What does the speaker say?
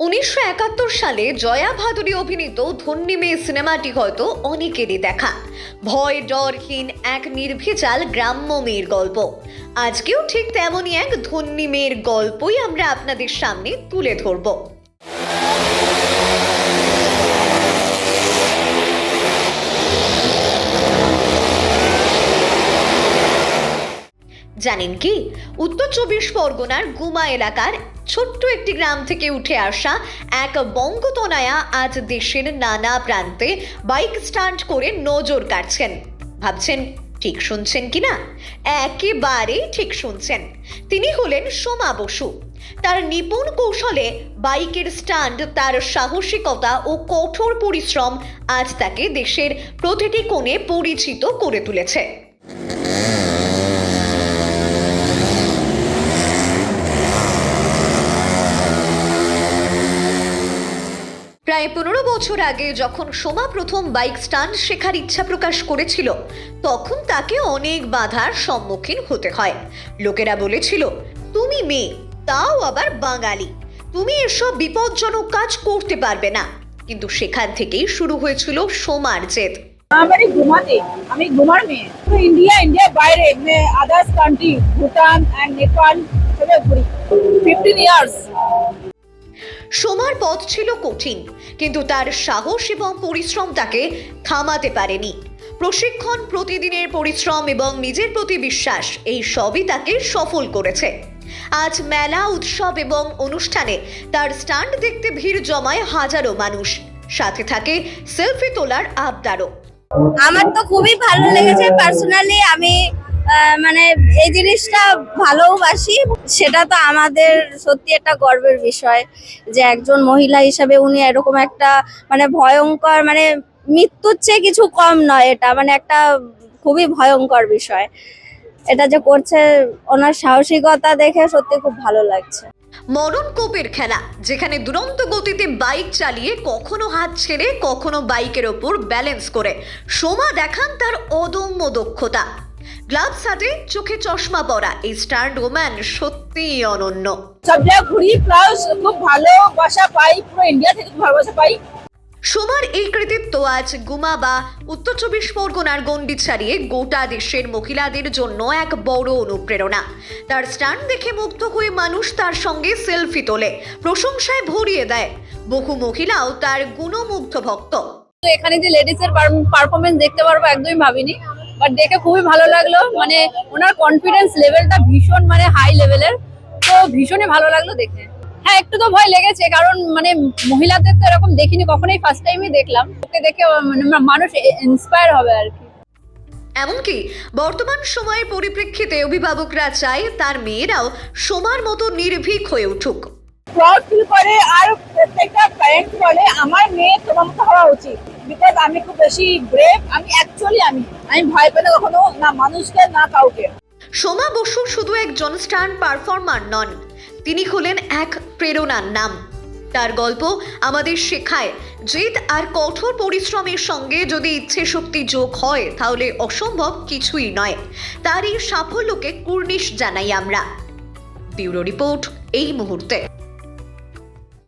উনিশশো একাত্তর সালে জয়া ভাদুরী অভিনীত ধন্যী মেয়ে সিনেমাটি হয়তো অনেকেরই দেখা। ভয় ডরহীন এক নির্ভেজাল গ্রাম্য মেয়ের গল্প। আজকেও ঠিক তেমনই এক ধন্যী মেয়ের গল্পই আমরা আপনাদের সামনে তুলে ধরব। জানেন কি? উত্তর চব্বিশ পরগনার গুমা এলাকার ছোট্ট একটি গ্রাম থেকে উঠে আসা এক বঙ্গতনায়া আজ দেশের নানা প্রান্তে বাইক স্টান্ট করে নজর কাটছেন ভাবছেন, ঠিক শুনছেন কি না? একেবারেই ঠিক শুনছেন। তিনি হলেন সোমা বসু। তার নিপুণ কৌশলে বাইকের স্টান্ট, তার সাহসিকতা ও কঠোর পরিশ্রম আজ তাকে দেশের প্রতিটি কোণে পরিচিত করে তুলেছে। প্রায় পনেরো বছর আগে যখন সোমা প্রথম বাইক স্টান্ট শেখার ইচ্ছা প্রকাশ করেছিল, তখন তাকে অনেক বাধার সম্মুখীন হতে হয়। লোকেরা বলেছিল, তুমি মেয়ে, তাও আবার বাঙালি। তুমি এসব বিপজ্জনক কাজ করতে পারবে না। কিন্তু সেখান থেকেই শুরু হয়েছিল সোমার জেদ। আমার ঘুমাতে, আমি ঘুমার মেয়ে। ইন্ডিয়া ইন্ডিয়া বাইরে others country Bhutan and Nepal ঘুরি। ফিফটিন ইয়ার্স সোমার পথ ছিল কঠিন, কিন্তু তার সাহস এবং পরিশ্রম তাকে থামাতে পারেনি। প্রশিক্ষণ, প্রতিদিনের পরিশ্রম এবং নিজের প্রতি বিশ্বাস, এই সবই তাকে সফল করেছে। আজ মেলা, উৎসব এবং অনুষ্ঠানে তার স্টান্ট দেখতে ভিড় জমায় হাজারো মানুষ। সাথে থাকে সেলফি তোলার আবদারও। আমার তো খুবই ভালো লেগেছে পার্সোনালি আমি মানে এই জিনিসটা ভালোবাসি সেটা তো আমাদের সত্যি একটা গর্বের বিষয় যে একজন মহিলা হিসাবে উনি এরকম একটা মানে ভয়ঙ্কর মানে মৃত্যুর চেয়ে কিছু কম নয় এটা মানে একটা খুবই ভয়ঙ্কর বিষয়। এটা যে করছে ওনার সাহসিকতা দেখে সত্যি খুব ভালো লাগছে। মরণ কোপের খেলা, যেখানে দুরন্ত গতিতে বাইক চালিয়ে কখনো হাত ছেড়ে, কখনো বাইকের ওপর ব্যালেন্স করে। সোমা দেখান তার অদম্য দক্ষতা। গ্লাভস হাতে চোখে চশমা পরা এই স্টার ওম্যান সত্যিই অনন্য। সব জায়গায় ঘুরি প্লাস খুব ভালোবাসা পাই পুরো ইন্ডিয়া থেকে খুব ভালোবাসা পাই। সোমার এই কৃতিত্ব আজ গুমা বা উত্তর চব্বিশ পরগনার গণ্ডি ছাড়িয়ে গোটা দেশের মহিলাদের জন্য এক বড় অনুপ্রেরণা। তার স্টান্ট দেখে মুগ্ধ হয়ে মানুষ তার সঙ্গে সেলফি তোলে প্রশংসায় ভরিয়ে দেয়। বহু মহিলাও তার গুণমুগ্ধ ভক্ত। এখানে যে লেডিস এর পারফরমেন্স দেখতে পারব একদমই ভাবিনি। বাট দেখে খুবই ভালো লাগল। মানে ওনার কনফিডেন্স লেভেলটা ভীষণ মানে হাই লেভেলের তো ভীষণই ভালো লাগল দেখে। হ্যাঁ একটু তো ভয় লেগেছে, কারণ মানে মহিলাদের তো এরকম দেখিনি, কখনোই ফার্স্ট টাইমই দেখলাম। ওকে দেখে মানে মানুষ ইন্সপায়ার হবে আর কি। এমনকি বর্তমান সময়ের পরিপ্রেক্ষিতে অভিভাবকরা চায় তার মেয়েরাও সোমার মতো নির্ভীক হয়ে উঠুক। প্রাউড ফিল করে আর প্রত্যেকটা বলে, আমার মেয়ে তোমার মতো হওয়া উচিত। বিকজ আমি খুব বেশি ব্রেভ আমি অ্যাকচুয়ালি আমি আমি ভয় পেলে কখনো না মানুষকে, না কাউকে। সোমা বসু শুধু একজন স্টান্ট পারফর্মার নন, তিনি হলেন এক প্রেরণার নাম। তার গল্প আমাদের শেখায়, জেদ আর কঠোর পরিশ্রমের সঙ্গে যদি ইচ্ছে শক্তি যোগ হয়, তাহলে অসম্ভব কিছুই নয়। তার এই সাফল্যকে কুর্নিশ জানাই আমরা। ব্যুরো রিপোর্ট এই মুহূর্তে।